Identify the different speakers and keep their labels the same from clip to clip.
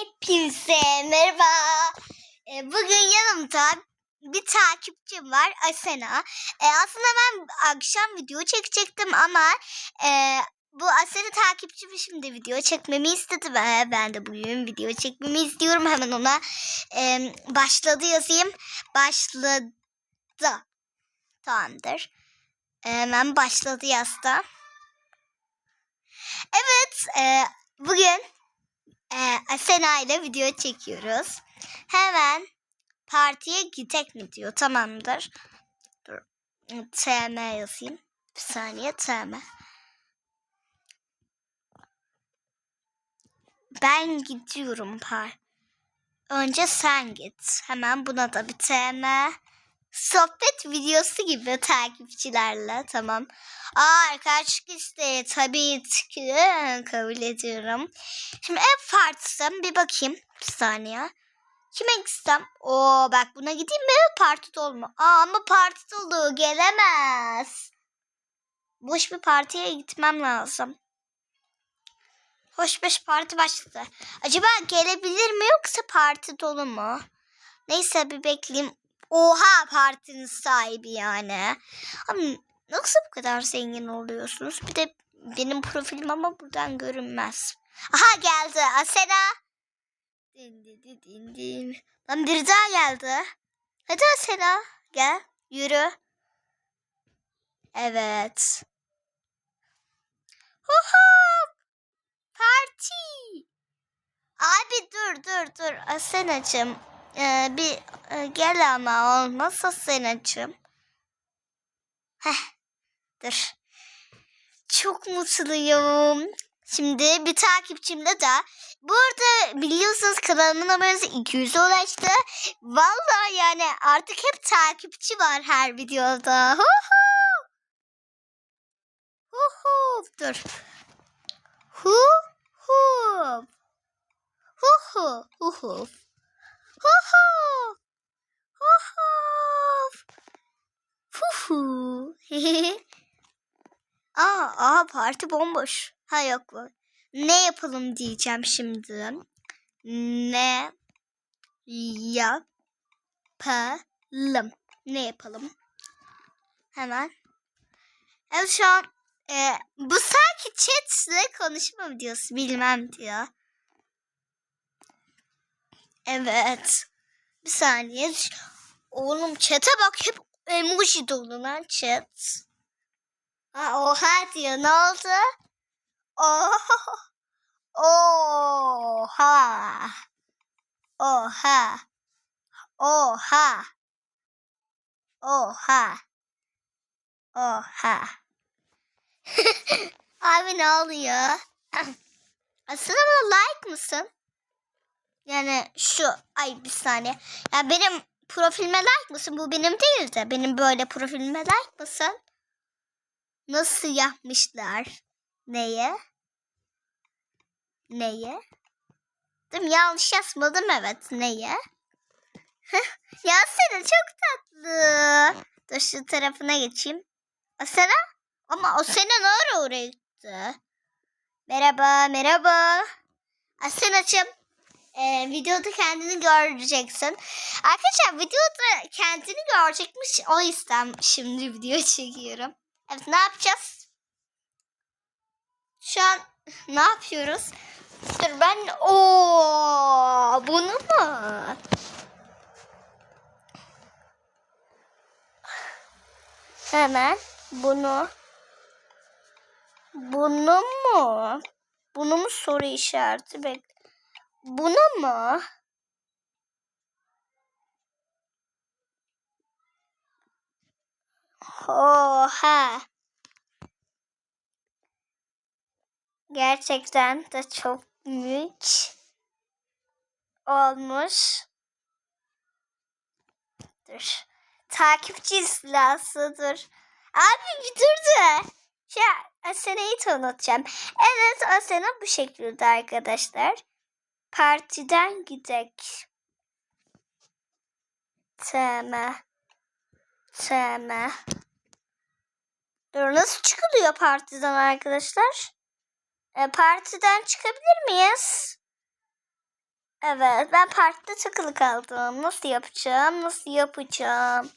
Speaker 1: Hepinize merhaba. Ee, Bugün yanımda bir takipçim var Asena. Ee, Aslında ben akşam video çekecektim ama e, bu Asena takipçim şimdi video çekmemi istedi. ve Ben de bugün video çekmemi istiyorum. Hemen ona e, başladı yazayım. Başladı. Tamamdır. Hemen başladı yazdı. Evet. e, bugün ee, Asena ile video çekiyoruz. Hemen partiye gidek mi diyor. Tamamdır. Dur. TM yazayım. Bir saniye TM. Ben gidiyorum par. Önce sen git. Hemen buna da bir TM. Sohbet videosu gibi takipçilerle tamam. Aa arkadaşlık isteği tabii ki kabul ediyorum. Şimdi ev partisem bir bakayım. Bir saniye. Kime gitsem? Oo bak buna gideyim mi? Parti dolu mu? Aa ama parti dolu gelemez. Boş bir partiye gitmem lazım. Hoş beş parti başladı. Acaba gelebilir mi yoksa parti dolu mu? Neyse bir bekleyeyim. Oha partinin sahibi yani. Ama nasıl bu kadar zengin oluyorsunuz? Bir de benim profilim ama buradan görünmez. Aha geldi Asena. Din din din din. Lan biri daha geldi. Hadi Asena gel yürü. Evet. Huhu. Parti. Abi dur dur dur Asena'cığım. Ee, bir e, gel ama olmaz Asena'cığım. Heh. Dur. Çok mutluyum. Şimdi bir takipçimde de burada biliyorsunuz kanalımın abonesi 200'e ulaştı. Vallahi yani artık hep takipçi var her videoda. Hu hu. Hu hu. Dur. Hu hu. Hu hu. Hu hu. Hu hu. Hu hu. Hu hu. Aa, aa parti bomboş. Ha yok bu. Ne yapalım diyeceğim şimdi. Ne yapalım? Ne yapalım? Hemen. Evet şu an e, bu sanki chatle konuşma videosu bilmem diyor. Evet. Bir saniye. Oğlum chat'e bak hep emoji dolu lan chat. Ha, oha diyor. Ne oldu? Oha. Oha. Oha. Oha. Oha. Oha. Abi ne oluyor? Aslında like mısın? Yani şu ay bir saniye. Ya benim profilime like mısın? Bu benim değil de. Benim böyle profilime like mısın? Nasıl yapmışlar? Neye? Neye? Değil mi? Yanlış yazmadım evet. Neye? ya Asena çok tatlı. Dur şu tarafına geçeyim. Asena? Ama Asena ne ara oraya gitti? Merhaba, merhaba. Asena'cığım. Ee, videoda kendini göreceksin. Arkadaşlar videoda kendini görecekmiş. O yüzden şimdi video çekiyorum. Evet ne yapacağız? Şu an ne yapıyoruz? Dur ben o bunu mu? Hemen bunu bunu mu? Bunu mu soru işareti bek. Bunu mu? Oha. Gerçekten de çok büyük olmuş. Dur. Takipçi istilası dur. Abi bir dur da. Şey, Asena'yı tanıtacağım. Evet Asena bu şekilde arkadaşlar. Partiden gidek. Tamam. Tamam. Dur nasıl çıkılıyor partiden arkadaşlar? E, partiden çıkabilir miyiz? Evet ben partide takılı kaldım. Nasıl yapacağım? Nasıl yapacağım?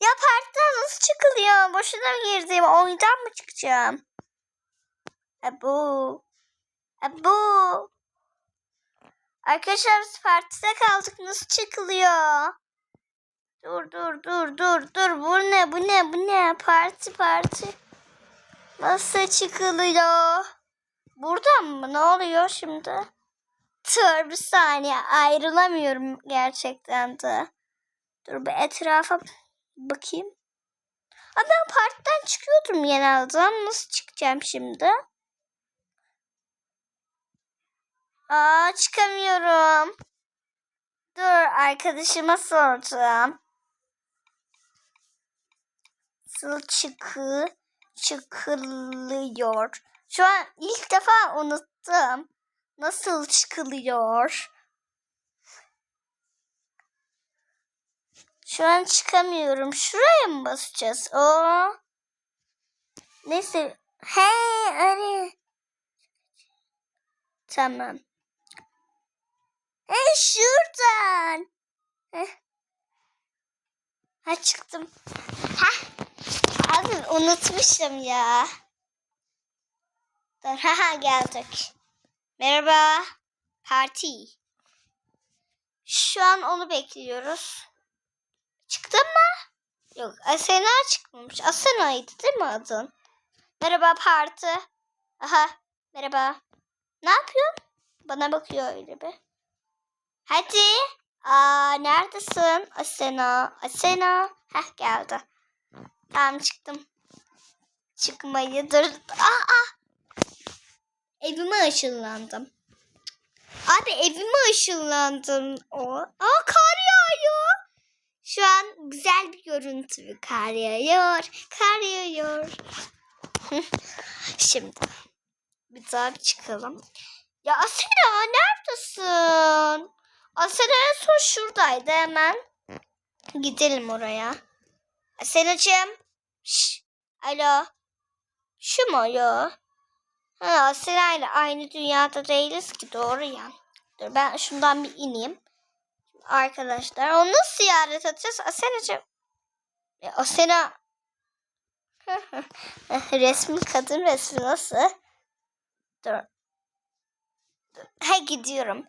Speaker 1: Ya partiden nasıl çıkılıyor? Boşuna mı girdim? Oyundan mı çıkacağım? Ebu. Ebu. Arkadaşlar biz partide kaldık. Nasıl çıkılıyor? Dur dur dur dur dur. Bu ne bu ne bu ne? Parti parti. Nasıl çıkılıyor? Buradan mı? Ne oluyor şimdi? Dur bir saniye ayrılamıyorum gerçekten de. Dur bir etrafa bakayım. Aa, ben partiden çıkıyordum genelde. Nasıl çıkacağım şimdi? Aa çıkamıyorum. Dur arkadaşıma soracağım. Nasıl çıkı çıkılıyor? Şu an ilk defa unuttum. Nasıl çıkılıyor? Şu an çıkamıyorum. Şuraya mı basacağız? O. Neyse. He öyle. Tamam. He şuradan. Heh. Ha çıktım. Ha. Abi unutmuşum ya. Dur ha geldik. Merhaba. Parti. Şu an onu bekliyoruz. Çıktın mı? Yok Asena çıkmamış. Asena'ydı değil mi adın? Merhaba parti. Aha merhaba. Ne yapıyorsun? Bana bakıyor öyle bir. Hadi. Aa neredesin? Asena. Asena. Heh geldi. Tamam çıktım. Çıkmayı dur. Aa, Evime ışınlandım. Abi evime ışınlandım. O. Aa kar yağıyor. Şu an güzel bir görüntü. Kar yağıyor. Kar yağıyor. Şimdi bir daha bir çıkalım. Ya Asena neredesin? Son şuradaydı hemen. Gidelim oraya. Asena'cığım. Şş, Alo. Şu mu alo? Ha, Asena ile aynı dünyada değiliz ki doğru ya. Dur ben şundan bir ineyim. Arkadaşlar onu nasıl ziyaret edeceğiz? Asena'cığım. Ya, Asena. resmi kadın resmi nasıl? Dur. He gidiyorum.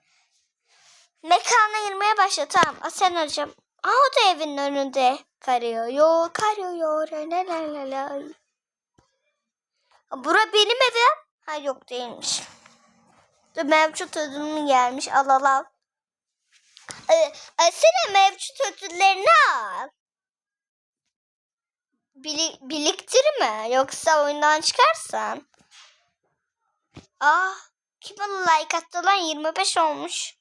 Speaker 1: Mekana girmeye başla tamam. Asena'cığım. Aa o da evin önünde. Karıyor. Yo karıyor. La la la la. Bura benim evim. Ha yok değilmiş. Dur mevcut ödülüm gelmiş. Al al al. Ee, Asena mevcut ödüllerini al. Bili biriktirme. Yoksa oyundan çıkarsan. Aa, kim like attı lan 25 olmuş.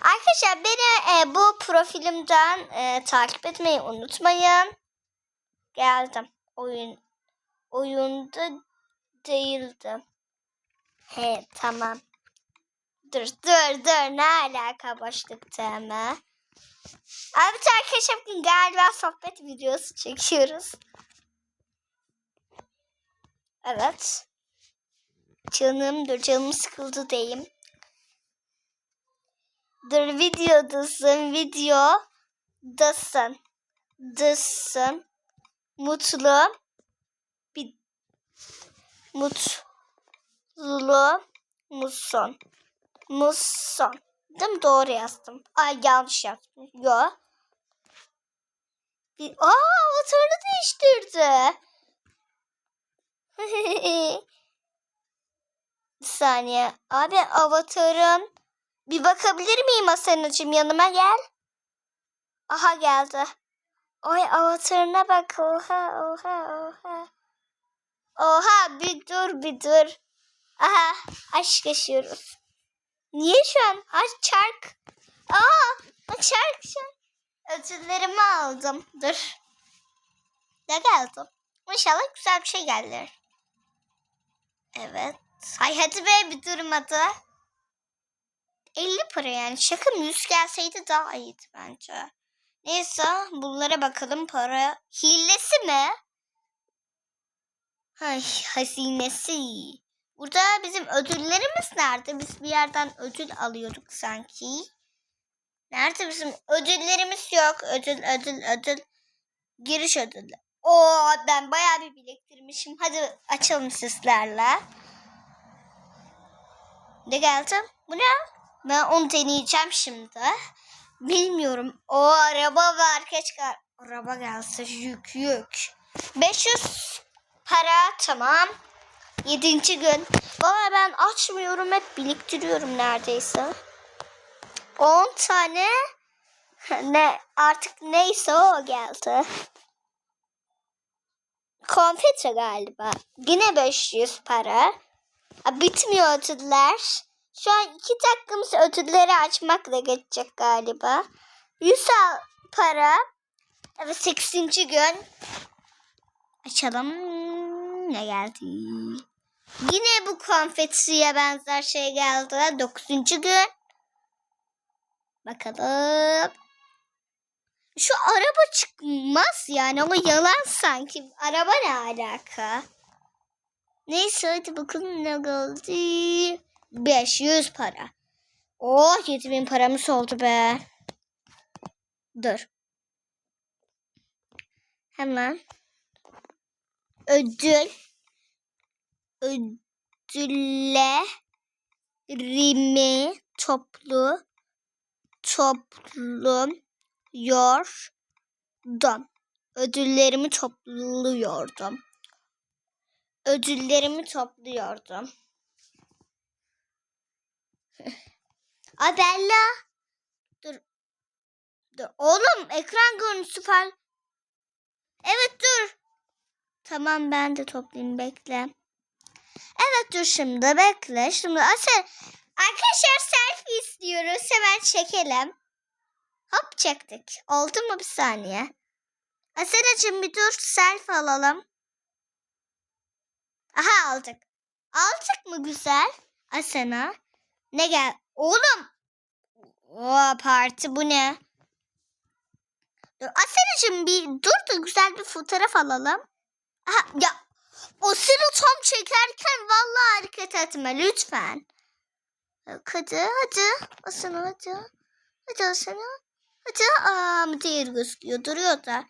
Speaker 1: Arkadaşlar beni e, bu profilimden e, takip etmeyi unutmayın. Geldim. Oyun oyunda değildim. He tamam. Dur dur dur ne alaka başlık tema. Abi arkadaşlar bugün galiba sohbet videosu çekiyoruz. Evet. Canım dur canım sıkıldı diyeyim. Dur videodasın videodasın. Dısın. Mutlu. Bir mutlu musun? Musun. Değil mi? Doğru yazdım. Ay yanlış yazdım. Yo. Bir, aa avatarını değiştirdi. bir saniye. Abi avatarın bir bakabilir miyim Asena'cığım yanıma gel. Aha geldi. Ay avatarına bak. Oha oha oha. Oha bir dur bir dur. Aha aşk yaşıyoruz. Niye şu an? Ha çark. Aa bak çark çark. Ödüllerimi aldım. Dur. Ne geldi? İnşallah güzel bir şey gelir. Evet. Ay hadi be bir durmadı. 50 para yani. Şaka mı? 100 gelseydi daha iyiydi bence. Neyse bunlara bakalım para. Hilesi mi? Ay hazinesi. Burada bizim ödüllerimiz nerede? Biz bir yerden ödül alıyorduk sanki. Nerede bizim ödüllerimiz yok. Ödül, ödül, ödül. Giriş ödülü. Oo ben bayağı bir biriktirmişim. Hadi açalım sizlerle. Ne geldi? Bu ne? Ben onu deneyeceğim şimdi. Bilmiyorum. O araba var. Keşke araba gelse. Yük yük. 500 para tamam. Yedinci gün. Valla ben açmıyorum. Hep biriktiriyorum neredeyse. 10 tane ne artık neyse o geldi. Konfeti galiba. Yine 500 para. Bitmiyor ödüller. Şu an iki dakikamız ödülleri açmakla geçecek galiba. 100 al- para. Evet 8. gün. Açalım. Ne geldi? Yine bu konfetiye benzer şey geldi. 9. gün. Bakalım. Şu araba çıkmaz yani ama yalan sanki. Araba ne alaka? Neyse hadi bakalım ne geldi. 500 para. Oh 7000 paramız oldu be. Dur. Hemen. Ödül. Ödüllerimi toplu toplum yordum. Ödüllerimi topluyordum. Ödüllerimi topluyordum. Adella. Dur. Dur. Oğlum ekran görüntüsü falan. Evet dur. Tamam ben de toplayayım bekle. Evet dur şimdi bekle. Şimdi Asel. Arkadaşlar selfie istiyoruz. Hemen çekelim. Hop çektik. Oldu mu bir saniye? Asenacığım bir dur selfie alalım. Aha aldık. Aldık mı güzel? Asena. Ne gel? Oğlum. Oo, parti bu ne? Dur, Asenacığım bir dur da güzel bir fotoğraf alalım. Aha, ya o seni tam çekerken vallahi hareket etme lütfen. Hadi hadi. Asena hadi. Hadi Asena. Hadi. Aa, değil gözüküyor. Duruyor da.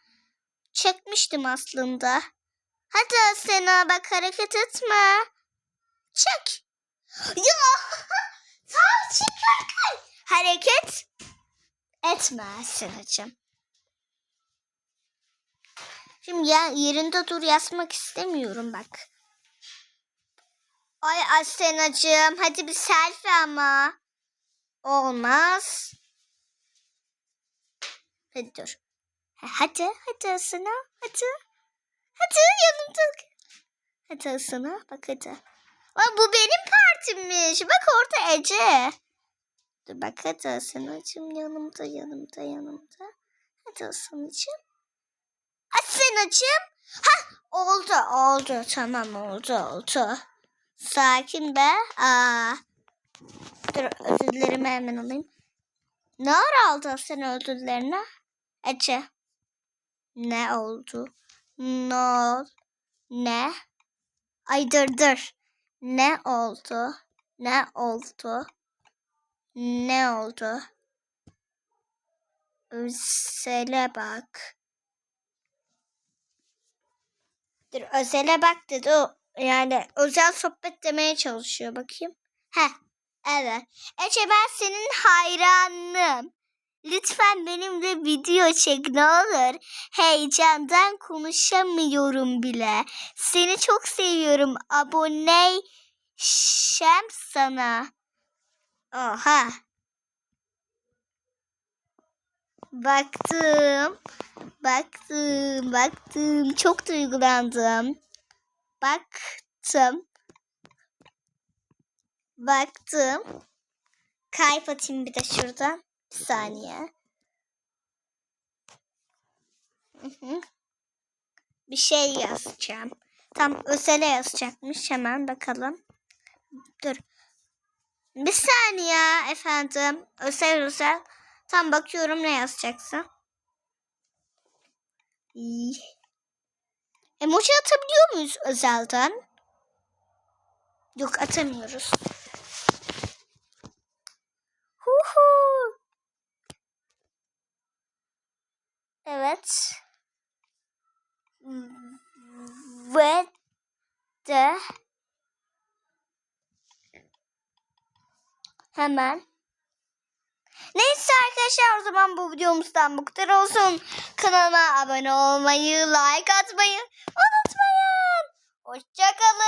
Speaker 1: Çekmiştim aslında. Hadi Asena bak hareket etme. Çek. Ya. Tam çekerken hareket etme Asena'cığım. Şimdi ya yerinde dur yazmak istemiyorum bak. Ay Asena'cığım hadi bir selfie ama. Olmaz. Hadi dur. Ha, Hadi hadi Asena hadi. Hadi yanımda. Hadi Asena bak hadi. Aa, bu benim partimmiş. Bak orada Ece. Dur bak hadi Asena'cığım yanımda yanımda yanımda. Hadi Asena'cığım. Asena'cığım. Ha oldu oldu tamam oldu oldu. Sakin be. Aa. Dur ödüllerimi hemen alayım. Ne ara aldın sen ödüllerini? Ece. Ne oldu? Ne ol? Ne? Ay dur dur. Ne oldu? Ne oldu? Ne oldu? Özele bak. Dur özele bak dedi o. Yani özel sohbet demeye çalışıyor bakayım. Heh evet. Ece ben senin hayranım. Lütfen benimle video çek ne olur. Heyecandan konuşamıyorum bile. Seni çok seviyorum. Abone şem sana. Oha. Baktım. Baktım. Baktım. Çok duygulandım. Baktım. Baktım. Kalp atayım bir de şuradan. Saniye. Bir şey yazacağım. Tam özele yazacakmış. Hemen bakalım. Dur. Bir saniye efendim. Özel özel. Tam bakıyorum ne yazacaksın. İyi. Emoji atabiliyor muyuz özelden? Yok atamıyoruz. Huhu. Evet. Ve de hemen Neyse arkadaşlar o zaman bu videomuzdan bu kadar olsun. Kanalıma abone olmayı, like atmayı unutmayın. Hoşçakalın.